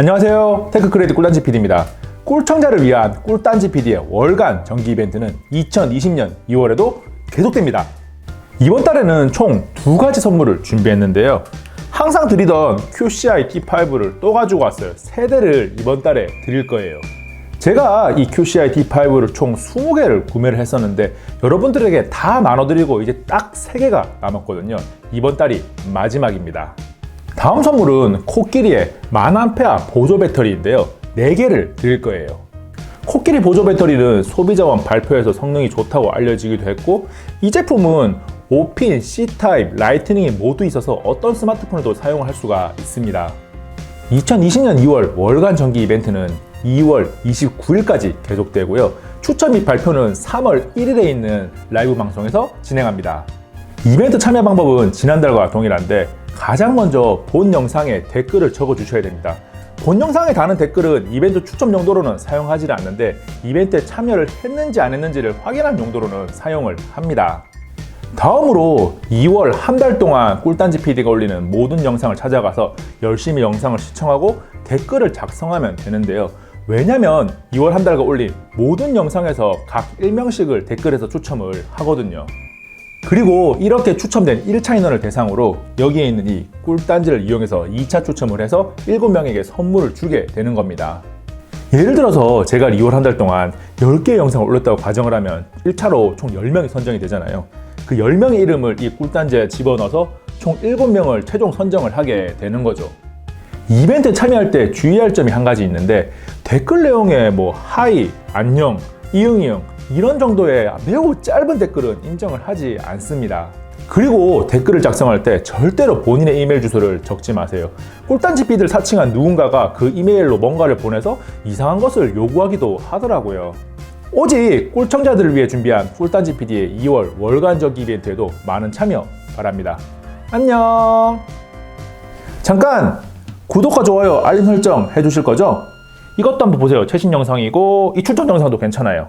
안녕하세요. 테크크레딧 꿀단지 PD입니다. 꿀청자를 위한 꿀단지 PD의 월간 정기 이벤트는 2020년 2월에도 계속됩니다. 이번 달에는 총 두 가지 선물을 준비했는데요. 항상 드리던 QCI T5를 또 가지고 왔어요. 세 대를 이번 달에 드릴 거예요. 제가 이 QCI T5를 총 20개를 구매를 했었는데 여러분들에게 다 나눠드리고 이제 딱 3개가 남았거든요. 이번 달이 마지막입니다. 다음 선물은 코끼리의 만암페아 보조 배터리인데요. 4개를 드릴 거예요. 코끼리 보조 배터리는 소비자원 발표에서 성능이 좋다고 알려지기도 했고 이 제품은 5핀, C타입, 라이트닝이 모두 있어서 어떤 스마트폰에도 사용할 수가 있습니다. 2020년 2월 월간 정기 이벤트는 2월 29일까지 계속되고요. 추첨 및 발표는 3월 1일에 있는 라이브 방송에서 진행합니다. 이벤트 참여 방법은 지난달과 동일한데 가장 먼저 본 영상에 댓글을 적어 주셔야 됩니다. 본 영상에 다는 댓글은 이벤트 추첨 용도로는 사용하지 않는데 이벤트에 참여를 했는지 안 했는지를 확인한 용도로는 사용을 합니다. 다음으로 2월 한 달 동안 꿀단지 PD가 올리는 모든 영상을 찾아가서 열심히 영상을 시청하고 댓글을 작성하면 되는데요. 왜냐면 2월 한 달간 올린 모든 영상에서 각 1명씩을 댓글에서 추첨을 하거든요. 그리고 이렇게 추첨된 1차 인원을 대상으로 여기에 있는 이 꿀단지를 이용해서 2차 추첨을 해서 7명에게 선물을 주게 되는 겁니다. 예를 들어서 제가 2월 한 달 동안 10개의 영상을 올렸다고 가정을 하면 1차로 총 10명이 선정이 되잖아요. 그 10명의 이름을 이 꿀단지에 집어넣어서 총 7명을 최종 선정을 하게 되는 거죠. 이벤트에 참여할 때 주의할 점이 한 가지 있는데 댓글 내용에 뭐 하이, 안녕, 이응 이응 이런 정도의 매우 짧은 댓글은 인정을 하지 않습니다. 그리고 댓글을 작성할 때 절대로 본인의 이메일 주소를 적지 마세요. 꿀단지 피드를 사칭한 누군가가 그 이메일로 뭔가를 보내서 이상한 것을 요구하기도 하더라고요. 오직 꿀청자들을 위해 준비한 꿀단지 PD의 2월 월간 정기 이벤트에도 많은 참여 바랍니다. 안녕! 잠깐! 구독과 좋아요, 알림 설정 해주실 거죠? 이것도 한번 보세요. 최신 영상이고 이 출전 영상도 괜찮아요.